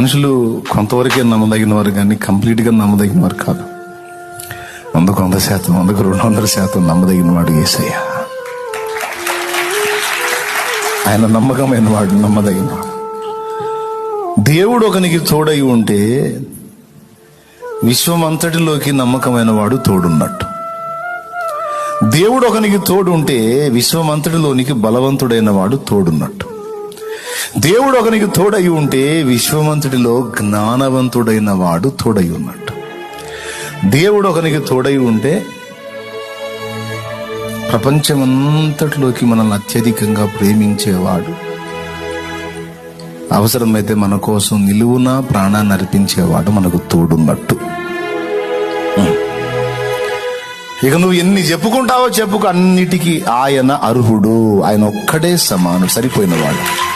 మనుషులు కొంతవరకే నమ్మదగిన వారు కానీ కంప్లీట్గా నమ్మదగిన వారు కాదు. వందకు వంద శాతం వందకు రెండు వందల శాతం నమ్మదగిన వాడు ఏసయ్య. ఆయన నమ్మకమైన వాడు నమ్మదగిన వాడు. దేవుడు ఒకనికి తోడై ఉంటే విశ్వమంతటిలోకి నమ్మకమైన వాడు తోడున్నట్టు. దేవుడు ఒకనికి తోడు ఉంటే విశ్వమంతటిలోనికి బలవంతుడైన వాడు తోడున్నట్టు. దేవుడు ఒకనికి తోడై ఉంటే విశ్వమంతటిలో జ్ఞానవంతుడైన వాడు తోడై ఉన్నట్టు. దేవుడు ఒకనికి తోడై ఉంటే ప్రపంచమంతటిలోకి మనల్ని అత్యధికంగా ప్రేమించేవాడు అవసరమైతే మన కోసం నిలువున ప్రాణాన్ని అర్పించేవాడు మనకు తోడున్నట్టు. ఇక నువ్వు ఎన్ని చెప్పుకుంటావో చెప్పుకు అన్నిటికీ ఆయన అర్హుడు ఆయన ఒక్కడే సమానుడు సరిపోయినవాడు